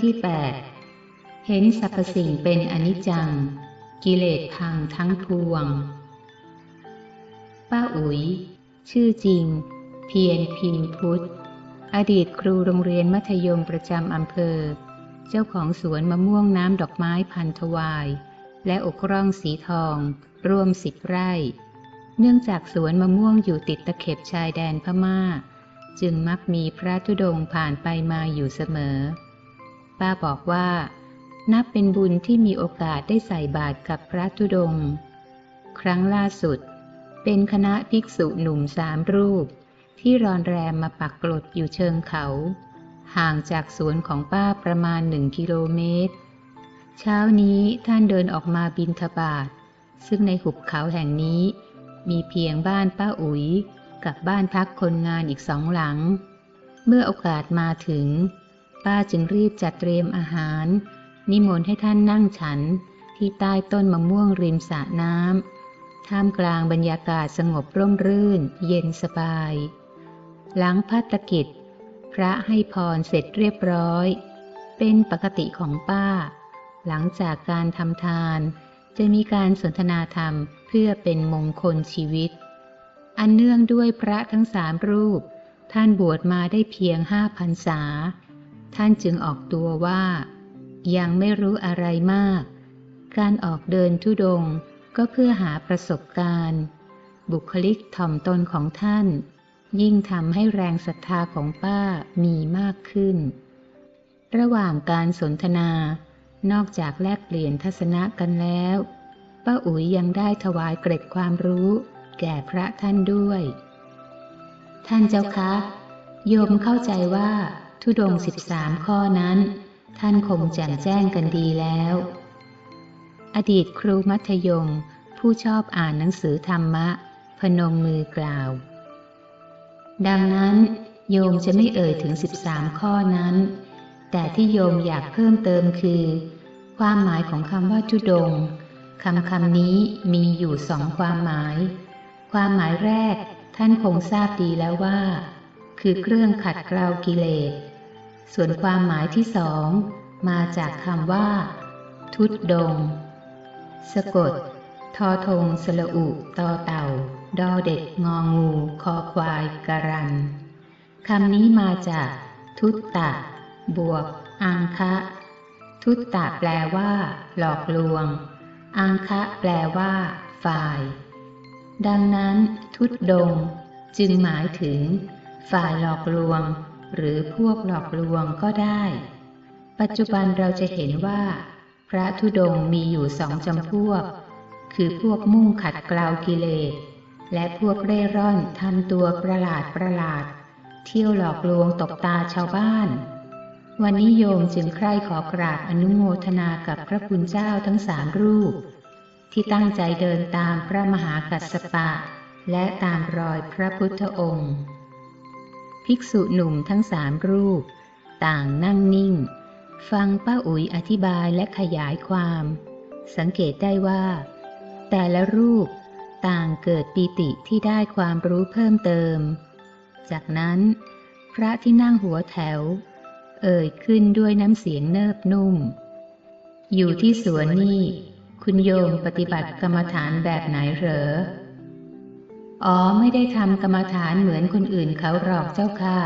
ที่แปดเห็นสรรพสิ่งเป็นอนิจจัง กิเลสพังทั้งพวง ป้าอุ๋ย ชื่อจริง เพียรพิมพุทธ อดีตครูโรงเรียนมัธยมประจำอำเภอ เจ้าของสวนมะม่วงน้ำดอกไม้พันธวาย และอกร่องสีทอง รวมสิบไร่ เนื่องจากสวนมะม่วงอยู่ติดตะเข็บชายแดนพม่าจึงมักมีพระธุดงผ่านไปมาอยู่เสมอ ป้าบอกว่า นับเป็นบุญที่มีโอกาสได้ใส่บาตรกับพระธุดง ครั้งล่าสุด เป็นคณะภิกษุหนุ่มสามรูป ที่รอนแรมมาปักกลดอยู่เชิงเขา ห่างจากสวนของป้าประมาณหนึ่งกิโลเมตร เช้านี้ท่านเดินออกมาบินทบาทซึ่งในหุบเขาแห่งนี้มีเพียงบ้านป้าอุ๋ยกับบ้านพักคนงานอีกสองหลัง เมื่อโอกาสมาถึง ป้าจึงรีบจัดเตรียมอาหาร นิมนต์ให้ท่านนั่งฉันที่ใต้ต้นมะม่วงริมสระน้ำท่ามกลางบรรยากาศสงบร่มรื่น เย็นสบาย หลังพัฒกิจ พระให้พรเสร็จเรียบร้อย เป็นปกติของป้า หลังจากการทำทาน จะมีการสนทนาธรรมเพื่อเป็นมงคลชีวิต อันเนื่องด้วยพระทั้งสามรูป ท่านบวชมาได้เพียงห้าพรรษา ท่านจึงออกตัวว่า ยังไม่รู้อะไรมาก การออกเดินทุดงก็เพื่อหาประสบการณ์ บุคลิกถ่อมตนของท่าน ยิ่งทำให้แรงศรัทธาของป้ามีมากขึ้น ระหว่างการสนทนา นอกจากแลกเปลี่ยนทัศนะกันแล้ว ป้าอุ๋ยยังได้ถวายเกร็ดความรู้ แก่พระท่านด้วย ท่านเจ้าคะ โยมเข้าใจว่า ทุดงสิบสามข้อนั้น ท่านคงแจ่มแจ้งกันดีแล้ว อดีตครูมัธยม ผู้ชอบอ่านหนังสือธรรมะ พนมมือกล่าว ดังนั้น โยมจะไม่เอ่ยถึง13ข้อนั้น แต่ที่โยมอยากเพิ่มเติมคือ ความหมายของคำว่าทุดงคำคำนี้มีอยู่สองความหมาย ความหมายแรกท่านคงทราบดีแล้วว่า คือเครื่องขัดเกลากิเลส ส่วนความหมายที่สอง มาจากคำว่า ทุดดง สะกด ทอทงสละอุตอเต่า ดอเด็กงองู คอควายการันคำนี้มาจาก ทุตตะ บวก อังคะ ทุตตะแปลว่า หลอกลวง อังคะแปลว่า ฝ่าย ดังนั้น ทุดดง จึงหมายถึง ฝ่ายหลอกลวง หรือพวกหลอกลวงก็ได้ ปัจจุบันเราจะเห็นว่า พระธุดงค์มีอยู่สองจำพวก คือพวกมุ่งขัดเกลากิเลสและพวกเร่ร่อนทำตัวประหลาดประหลาด เที่ยวหลอกลวงตบตาชาวบ้าน วันนี้โยมจึงใคร่ขอกราบอนุโมทนากับพระคุณเจ้าทั้งสามรูป ที่ตั้งใจเดินตามพระมหากัสสปะ และตามรอยพระพุทธองค์ ภิกษุหนุ่มทั้งสามรูป ต่างนั่งนิ่ง ฟังป้าอุ๋ยอธิบายและขยายความ สังเกตได้ว่า แต่ละรูปต่างเกิดปีติที่ได้ความรู้เพิ่มเติม จากนั้น พระที่นั่งหัวแถว เอ่ยขึ้นด้วยน้ำเสียงเนิบนุ่ม อยู่ที่สวนนี่ คุณโยมปฏิบัติกรรมฐานแบบไหนเหรอ อ๋อไม่ได้ทำกรรมฐานเหมือนคนอื่นเขาหรอกเจ้าค่ะ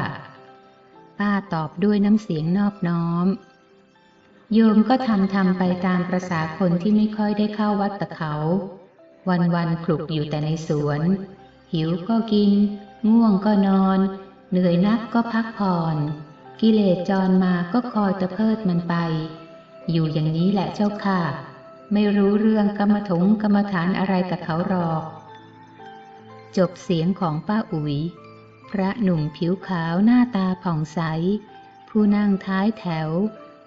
ป้าตอบด้วยน้ำเสียงนอบน้อม โยมก็ทำทำไปตามประษาคนที่ไม่ค่อยได้เข้าวัดตะเขา วันวันคลุกอยู่แต่ในสวน หิวก็กิน ง่วงก็นอน เหนื่อยนักก็พักผ่อน กิเลสจรมาก็คอยตะเพิดมันไป อยู่อย่างนี้แหละเจ้าค่ะ ไม่รู้เรื่องกรรมถงกรรมฐานอะไรกับเขาหรอก จบเสียงของป้าอุ๋ย พระหนุ่มผิวขาวหน้าตาผ่องใส ผู้นั่งท้ายแถว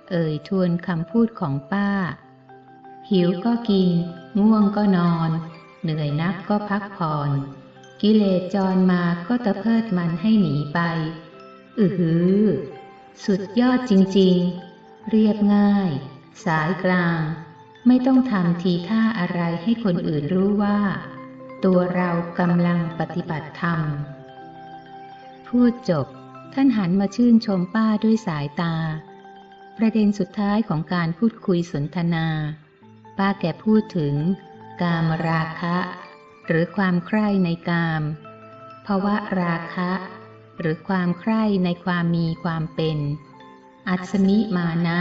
เอ่ยทวนคำพูดของป้า หิวก็กิน ง่วงก็นอน เหนื่อยนักก็พักผ่อน กิเลสจรมาก็ตะเพิดมันให้หนีไป อือหือ สุดยอดจริงๆ เรียบง่าย สายกลาง ไม่ต้องทำทีท่าอะไรให้คนอื่นรู้ว่า ตัวเรากำลังปฏิบัติธรรม พูดจบ ท่านหันมาชื่นชมป้าด้วยสายตา ประเด็นสุดท้ายของการพูดคุยสนทนา ป้าแกพูดถึง กามราคะ หรือความใคร่ในกามภาวะราคะ หรือความใคร่ในความมีความเป็น อัศมิมานะ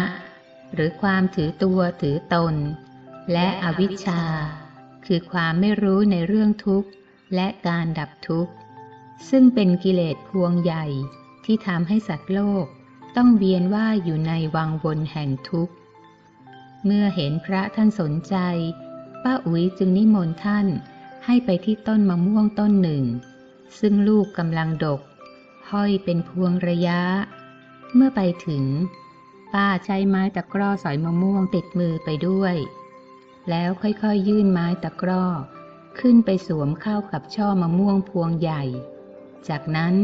หรือความถือตัวถือตน และอวิชชา คือความไม่รู้ในเรื่องทุกข์และการดับทุกข์ ซึ่งเป็นกิเลสพวงใหญ่ที่ทำให้สัตว์โลกต้องเวียนว่ายอยู่ในวังวนแห่งทุกข์ เมื่อเห็นพระท่านสนใจ ป้าอุ๋ยจึงนิมนต์ท่านให้ไปที่ต้นมะม่วงต้นหนึ่ง ซึ่งลูกกำลังดก ห้อยเป็นพวงระยะ เมื่อไปถึง ป้าใช้ไม้ตะกร้อสอยมะม่วงติดมือไปด้วย แล้วค่อยๆยยื่นไม้ตะกร้อ ขึ้นไปสวมเข้ากับช่อมะม่วงพวงใหญ่ จากนั้น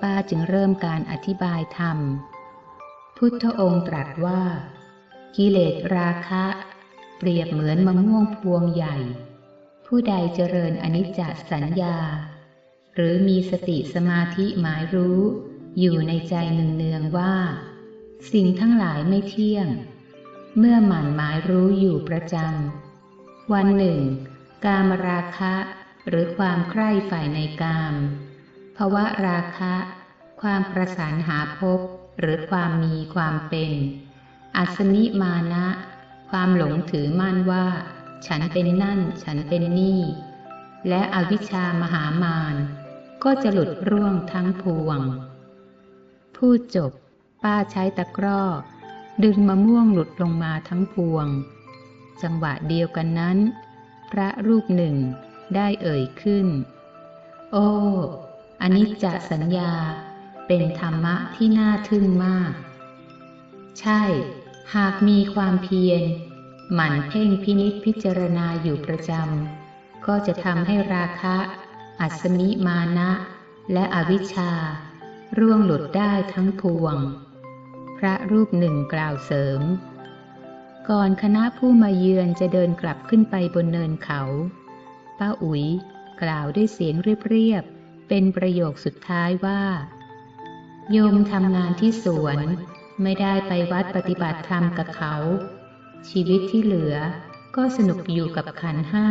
ป้าจึงเริ่มการอธิบายธรรม พุทธองค์ตรัสว่า กิเลสราคะ เปรียบเหมือนมะม่วงพวงใหญ่ ผู้ใดเจริญอนิจจสัญญา หรือมีสติสมาธิหมายรู้ อยู่ในใจเนืองๆว่า สิ่งทั้งหลายไม่เที่ยง เมื่อหมั่นหมายรู้อยู่ประจำ วันหนึ่ง กามราคะหรือความใคร่ฝ่ายในกามภาวะราคะ ความประสานหาภพหรือความมีความเป็น อัศมิมานะ ความหลงถือมั่นว่า ฉันเป็นนั่น ฉันเป็นนี่ และอวิชชามหามานก็จะหลุดร่วงทั้งพวง พูดจบ ป้าใช้ตะกร้อ ดึงมะม่วงหลุดลงมาทั้งพวง จังหวะเดียวกันนั้น พระรูปหนึ่งได้เอ่ยขึ้น โอ้อนิจจสัญญาเป็นธรรมะที่น่าทึ่งมาก ใช่ หากมีความเพียร หมั่นเพ่งพินิจพิจารณาอยู่ประจำ ก็จะทำให้ราคะ อัศมิมานะ และอวิชชา ร่วงหลุดได้ทั้งพวง พระรูปหนึ่งกล่าวเสริม ก่อนคณะผู้มาเยือนจะเดินกลับขึ้นไปบนเนินเขา ป้าอุ๋ยกล่าวด้วยเสียงเรียบๆ เป็นประโยคสุดท้ายว่า โยมทำงานที่สวน ไม่ได้ไปวัดปฏิบัติธรรมกับเขา ชีวิตที่เหลือก็สนุกอยู่กับขันห้า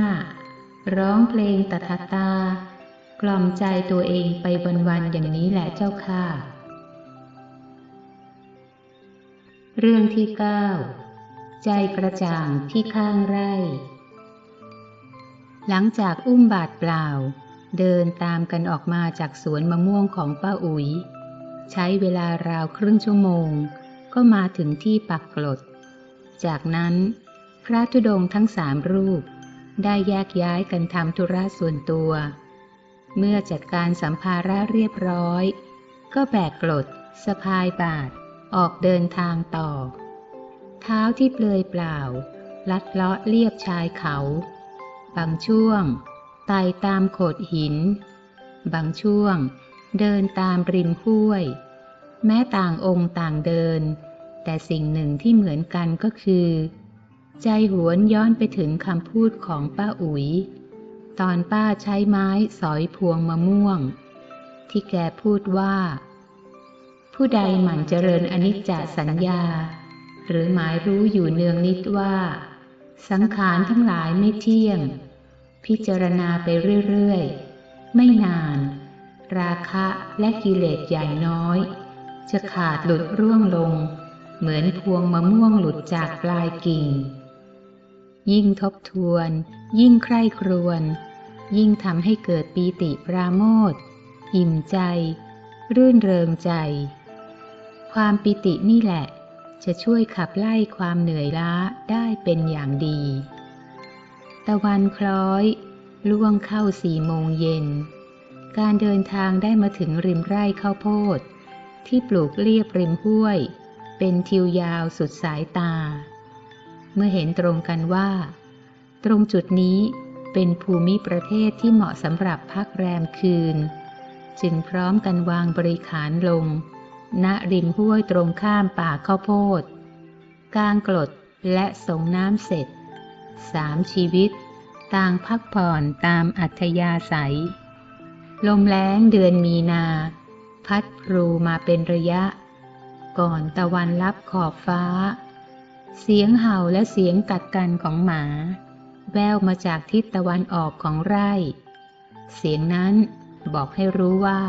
ร้องเพลงตถาตากล่อมใจตัวเองไปวันๆอย่างนี้แหละเจ้าค่ะ เรื่องที่เก้าใจกระจ่างที่ข้างไร่ หลังจากอุ้มบาดเปล่า เดินตามกันออกมาจากสวนมะม่วงของป้าอุ๋ย ใช้เวลาราวครึ่งชั่วโมง ก็มาถึงที่ปักกลด จากนั้น พระธุดงค์ทั้งสามรูป ได้แยกย้ายกันทำธุระส่วนตัว เมื่อจัดการสัมภาระเรียบร้อย ก็แบกกลดสะพายบาท ออกเดินทางต่อ เท้าที่เปลือยเปล่า ลัดเลาะเลียบชายเขา บางช่วงไต่ตามโขดหิน บางช่วงเดินตามริมห้วย แม้ต่างองค์ต่างเดิน แต่สิ่งหนึ่งที่เหมือนกันก็คือ ใจหวนย้อนไปถึงคำพูดของป้าอุ๋ย ตอนป้าใช้ไม้สอยพวงมะม่วง ที่แกพูดว่า ผู้ใดหมั่นเจริญอนิจจสัญญา หรือหมายรู้อยู่เนืองนิดว่า สังขารทั้งหลายไม่เที่ยง พิจารณาไปเรื่อยๆ ไม่นาน ราคะและกิเลสใหญ่น้อย จะขาดหลุดร่วงลง เหมือนพวงมะม่วงหลุดจากปลายกิ่ง ยิ่งทบทวน ยิ่งใคร่ครวญยิ่งทำให้เกิดปีติปราโมทย์อิ่มใจ รื่นเริงใจ ความปิตินี่แหละ จะช่วยขับไล่ความเหนื่อยล้าได้เป็นอย่างดี ตะวันคล้อย ล่วงเข้าสี่โมงเย็น การเดินทางได้มาถึงริมไร่ข้าวโพด ที่ปลูกเรียบริมห้วย เป็นทิวยาวสุดสายตา เมื่อเห็นตรงกันว่า ตรงจุดนี้เป็นภูมิประเทศที่เหมาะสำหรับพักแรมคืน จึงพร้อมกันวางบริขารลง ณริมห้วยตรงข้ามป่าข้าวโพดกลางกรดและสงน้ำเสร็จสามชีวิต ต่างพักผ่อนตามอัธยาศัย ลมแล้งเดือนมีนา พัดพลูมาเป็นระยะกก่อนตะวันลับขอบฟ้า เสียงเห่าและเสียงกัดกันของหมา แววมาจากทิศตะวันออกของไร่ เสียงนั้นบอกให้รู้ว่า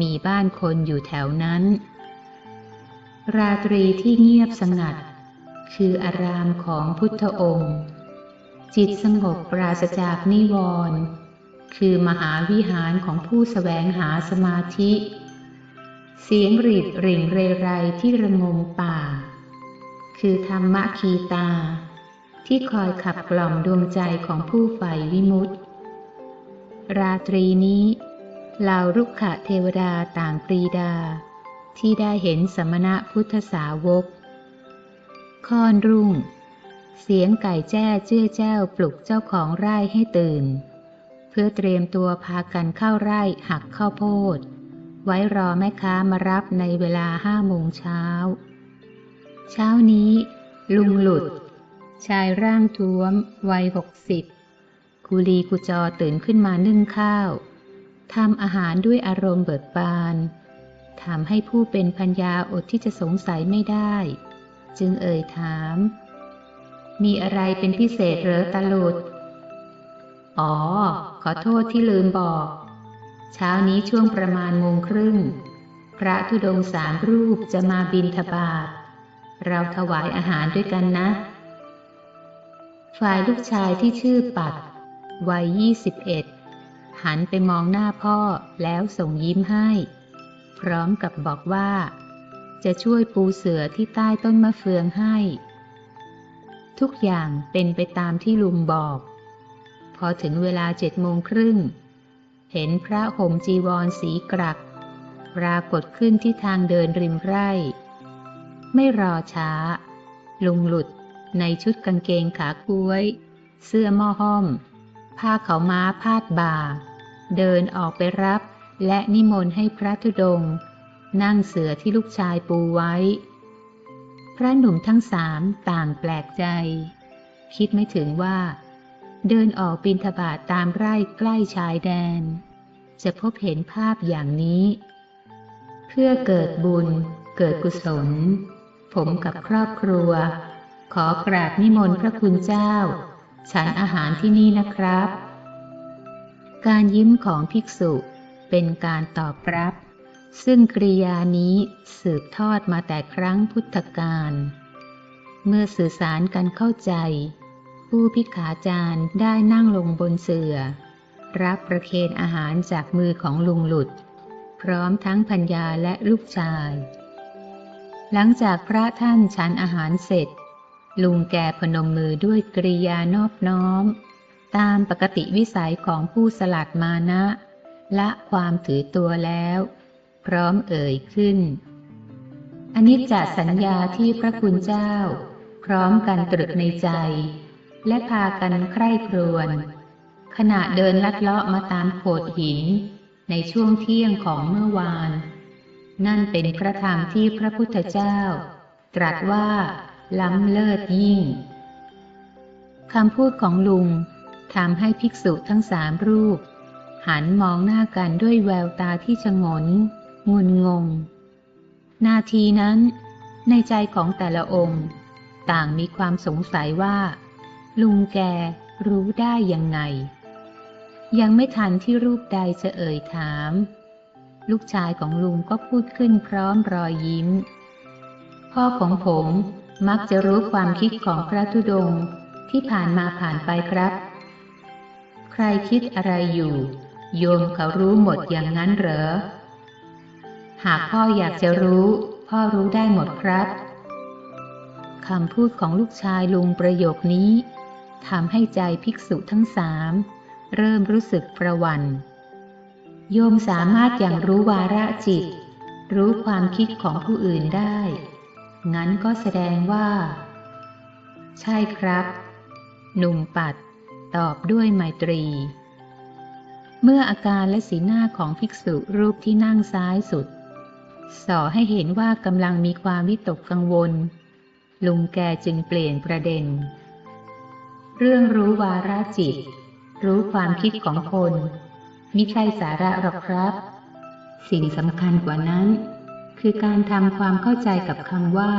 มีบ้านคนอยู่แถวนั้น ราตรีที่เงียบสงัด คืออารามของพุทธองค์ จิตสงบปราศจากนิวรณ์คือมหาวิหารของผู้สแสวงหาสมาธิ เสียงรีดริ่งเรไรที่ระงมป่า คือธรรมะคีตา ที่คอยขับกล่อมดวงใจของผู้ใฝ่วิมุตติ ราตรีนี้ เหล่ารุกขะเทวดาต่างปรีดา ที่ได้เห็นสมณะพุทธสาวกค่อนรุ่ง เสียงไก่แจ้เจื้อแจ้วปลุกเจ้าของไร่ให้ตื่น เพื่อเตรียมตัวพากันเข้าไร่หักข้าวโพด ไว้รอแม่ค้ามารับในเวลาห้าโมงเช้า เช้านี้ ลุงหลุด ชายร่างท้วม วัยหกสิบกุลีกุจอตื่นขึ้นมานึ่งข้าว ทำอาหารด้วยอารมณ์เบิกบานทำให้ผู้เป็นพัญญาอดที่จะสงสัยไม่ได้ จึงเอ่ยถาม มีอะไรเป็นพิเศษเหรอตาลุดอ๋อ ขอโทษที่ลืมบอก เช้านี้ช่วงประมาณโมงครึ่ง พระธุดงสามรูปจะมาบินทบาทเราถวายอาหารด้วยกันนะ ฝ่ายลูกชายที่ชื่อปัด วัยยี่สิบเอ็ด หันไปมองหน้าพ่อแล้วส่งยิ้มให้ พร้อมกับบอกว่า จะช่วยปูเสือที่ใต้ต้นมะเฟืองให้ ทุกอย่างเป็นไปตามที่ลุงบอก พอถึงเวลาเจ็ดโมงครึ่ง เห็นพระห่มจีวรสีกรัก ปรากฏขึ้นที่ทางเดินริมไร่ ไม่รอช้า ลุงหลุดในชุดกางเกงขาก้วย เสื้อหม้อห้อมผ้าเขาม้าพาดบ่า เดินออกไปรับ และนิมนต์ให้พระธุดงค์นั่งเสือที่ลูกชายปูไว้ พระหนุ่มทั้งสามต่างแปลกใจ คิดไม่ถึงว่า เดินออกบินทบาทตามไร่ใกล้ชายแดน จะพบเห็นภาพอย่างนี้ เพื่อเกิดบุญ เกิดกุศล ผมกับครอบครัว ขอกราบนิมนต์พระคุณเจ้า ฉันอาหารที่นี่นะครับ การยิ้มของภิกษุเป็นการตอบรับ ซึ่งกริยานี้สืบทอดมาแต่ครั้งพุทธกาล เมื่อสื่อสารกันเข้าใจ ผู้พิขาจารย์ได้นั่งลงบนเสือ่อรับประเคนอาหารจากมือของลุงหลุด พร้อมทั้งพัญญาและลูกชาย หลังจากพระท่านฉันอาหารเสร็จ ลุงแกพนมมือด้วยกริยานอบน้อม ตามปกติวิสัยของผู้สลัดมานะ ละความถือตัวแล้ว พร้อมเอ่ยขึ้นอันนี้จะสัญญาที่พระคุณเจ้า พร้อมกันตรึกในใจ และพากันใคร่ครวญขณะเดินลัดเลาะมาตามโขดหิน ในช่วงเที่ยงของเมื่อวาน นั่นเป็นพระธรรมที่พระพุทธเจ้า ตรัสว่าล้ำเลิศยิ่งคำพูดของลุง ทำให้ภิกษุทั้งสามรูป หันมองหน้ากันด้วยแววตาที่ชงน งุนงง นาทีนั้น ในใจของแต่ละองค์ ต่างมีความสงสัยว่า ลุงแกรู้ได้ยังไง ยังไม่ทันที่รูปใดจะเอ่ยถาม ลูกชายของลุงก็พูดขึ้นพร้อมรอยยิ้ม พ่อของผมมักจะรู้ความคิดของพระธุดงค์ที่ผ่านมาผ่านไปครับ รคิดอะไรอยู่ โยมเขารู้หมดอย่างนั้นเหรอ หากพ่ออยากจะรู้ พ่อรู้ได้หมดครับคำพูดของลูกชายลุงประโยคนี้ทำให้ใจภิกษุทั้งสามเริ่มรู้สึกประวันโยมสามารถอย่างรู้วาระจิต รู้ความคิดของผู้อื่นได้ งั้นก็แสดงว่า ใช่ครับ หนุ่มปัด ตอบด้วยไมตรี เมื่ออาการและสีหน้าของภิกษุรูปที่นั่งซ้ายสุด ส่อให้เห็นว่ากำลังมีความวิตกกังวล ลุงแกจึงเปลี่ยนประเด็น เรื่องรู้วาระจิต รู้ความคิดของคนมิใช่สาระหรอกครับ สิ่งสำคัญกว่านั้น คือการทำความเข้าใจกับคำว่า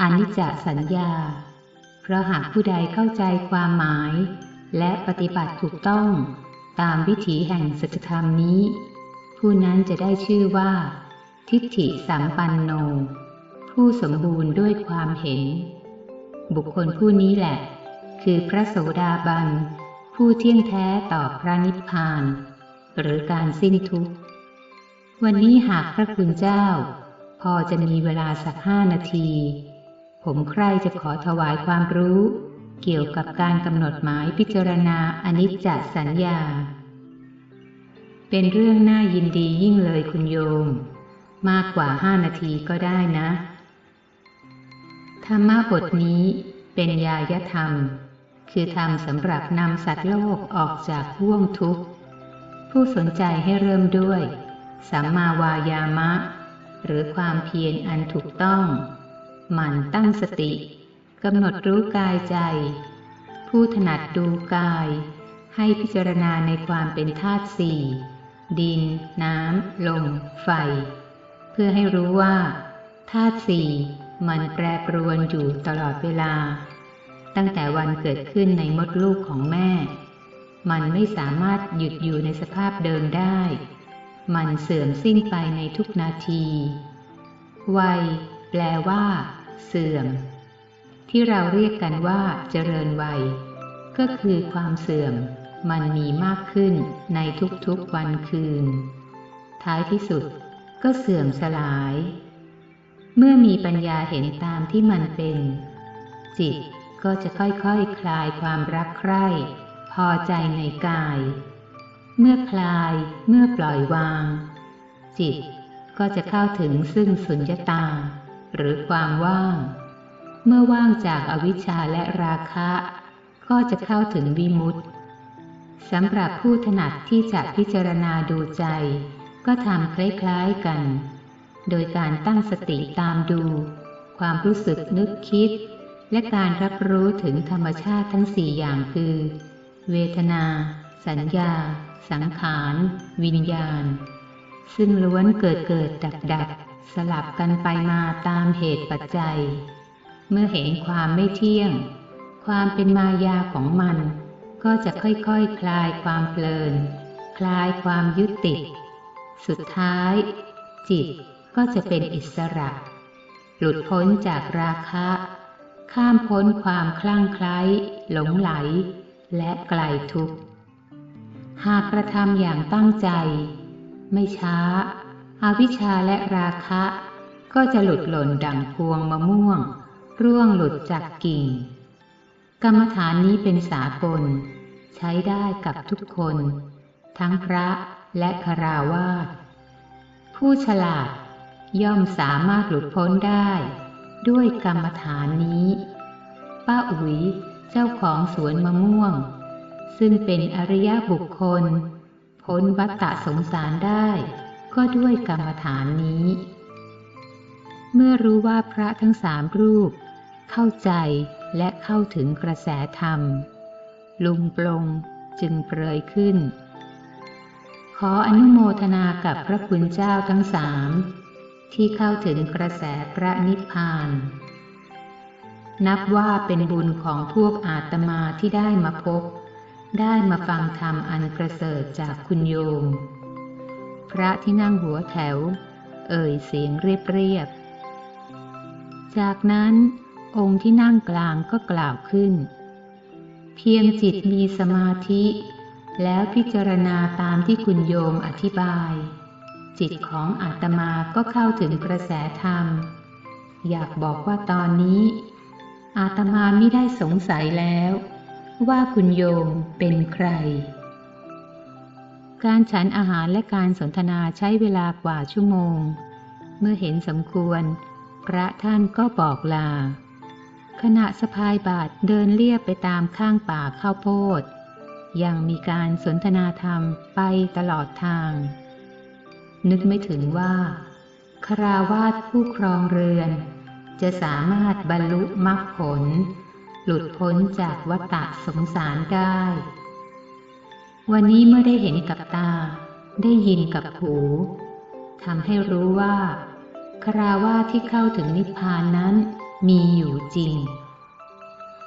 อนิจจสัญญา เพราะหากผู้ใดเข้าใจความหมาย และปฏิบัติถูกต้อง ตามวิถีแห่งสัจธรรมนี้ ผู้นั้นจะได้ชื่อว่า ทิฏฐิสัมปันโน ผู้สมบูรณ์ด้วยความเห็น บุคคลผู้นี้แหละ คือพระโสดาบัน ผู้เที่ยงแท้ต่อพระนิพพาน หรือการสิ้นทุกข์ วันนี้หากพระคุณเจ้า พอจะมีเวลาสักห้านาที ผมใครจะขอถวายความรู้ เกี่ยวกับการกำหนดหมายพิจารณาอนิจจสัญญา เป็นเรื่องน่ายินดียิ่งเลยคุณโยม มากกว่าห้านาทีก็ได้นะ ธรรมะบทนี้เป็นยายธรรม คือธรรมสำหรับนำสัตว์โลกออกจากห่วงทุกข์ ผู้สนใจให้เริ่มด้วย สัมมาวายามะ หรือความเพียรอันถูกต้อง หมั่นตั้งสติ กำหนดรู้กายใจ ผู้ถนัดดูกาย ให้พิจารณาในความเป็นธาตุสี่ดิน น้ำ ลม ไฟ เพื่อให้รู้ว่าธาตุสี่มันแปรปรวนอยู่ตลอดเวลา ตั้งแต่วันเกิดขึ้นในมดลูกของแม่ มันไม่สามารถหยุดอยู่ในสภาพเดิมได้ มันเสื่อมสิ้นไปในทุกนาที วัย แปลว่า เสื่อม ที่เราเรียกกันว่าเจริญวัย ก็คือความเสื่อมมันมีมากขึ้นในทุกๆวันคืน ท้ายที่สุดก็เสื่อมสลาย เมื่อมีปัญญาเห็นตามที่มันเป็น จิตก็จะค่อยๆคคลายความรักใคร่ พอใจในกาย เมื่อคลายเมื่อปล่อยวาง จิตก็จะเข้าถึงซึ่งสุญญตา หรือความว่าง เมื่อว่างจากอวิชชาและราคะ ก็จะเข้าถึงวิมุตติสำหรับผู้ถนัดที่จะพิจารณาดูใจ ก็ทำคล้ายๆกัน โดยการตั้งสติตามดู ความรู้สึกนึกคิด และการรับรู้ถึงธรรมชาติทั้งสี่อย่างคือ เวทนา สัญญา สังขาร วิญญาณ ซึ่งล้วนเกิดเกิดดับดับสลับกันไปมาตามเหตุปัจจัย เมื่อเห็นความไม่เที่ยง ความเป็นมายาของมัน ก็จะค่อยๆคคลายความเพลิน คลายความยึดติด สุดท้าย จิตก็จะเป็นอิสระ หลุดพ้นจากราคะ ข้ามพ้นความคลั่งไคล้หลงไหล และไกลทุกข์ หากกระทำอย่างตั้งใจ ไม่ช้าอาวิชชาและราคะ ก็จะหลุดหล่นดังพวงมะม่วง ร่วงหลุดจากกิ่ง กรรมฐานนี้เป็นสากล ใช้ได้กับทุกคน ทั้งพระและคราวาสผู้ฉลาดย่อมสามารถหลุดพ้นได้ ด้วยกรรมฐานนี้ ป้าอุ๋ยเจ้าของสวนมะม่วง ซึ่งเป็นอริยบุคคล พ้นวัฏฏะสงสารได้ ก็ด้วยกรรมฐานนี้ เมื่อรู้ว่าพระทั้งสามรูป เข้าใจและเข้าถึงกระแสธรรม ลุงปลงจึงเปรยขึ้น ขออนุโมทนากับพระคุณเจ้าทั้งสามที่เข้าถึงกระแสพระนิพพาน นับว่าเป็นบุญของพวกอาตมาที่ได้มาพบ ได้มาฟังธรรมอันประเสริฐจากคุณโยม พระที่นั่งหัวแถว เอ่ยเสียงเรียบๆจากนั้น องค์ที่นั่งกลางก็กล่าวขึ้น เพียงจิตมีสมาธิ แล้วพิจารณาตามที่คุณโยมอธิบาย จิตของอาตมาก็เข้าถึงกระแสธรรม อยากบอกว่าตอนนี้ อาตมาไม่ได้สงสัยแล้ว ว่าคุณโยมเป็นใคร การฉันอาหารและการสนทนาใช้เวลากว่าชั่วโมง เมื่อเห็นสมควร พระท่านก็บอกลา ขณะสะพายบาทเดินเลียบไปตามข้างป่าข้าวโพด ยังมีการสนทนาธรรมไปตลอดทาง นึกไม่ถึงว่าคราวาสผู้ครองเรือน จะสามารถบรรลุมรรคผล หลุดพ้นจากวัฏสงสารได้ วันนี้เมื่อได้เห็นกับตา ได้ยินกับหูทำให้รู้ว่าคราวาที่เข้าถึงนิพพานนั้น มีอยู่จริง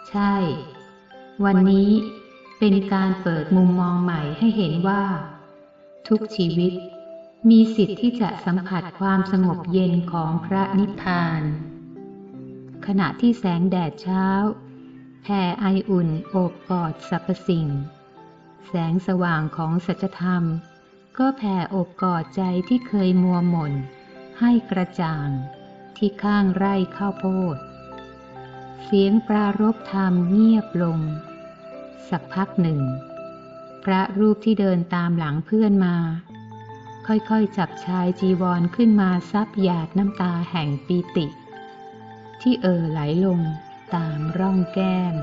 ใช่ วันนี้เป็นการเปิดมุมมองใหม่ให้เห็นว่า ทุกชีวิตมีสิทธิ์ที่จะสัมผัสความสงบเย็นของพระนิพพาน ขณะที่แสงแดดเช้าแผ่ไออุ่นโอบกอดสรรพสิ่ง แสงสว่างของสัจธรรม ก็แผ่อบกอดใจที่เคยมัวหม่น ให้กระจ่างที่ข้างไร่ข้าวโพด เสียงปรารบธรรมเงียบลง สักพักหนึ่ง พระรูปที่เดินตามหลังเพื่อนมา ค่อยๆจับชายจีวรขึ้นมาซับหยาดน้ำตาแห่งปีติ ที่เอ่อไหลลงตามร่องแก้ม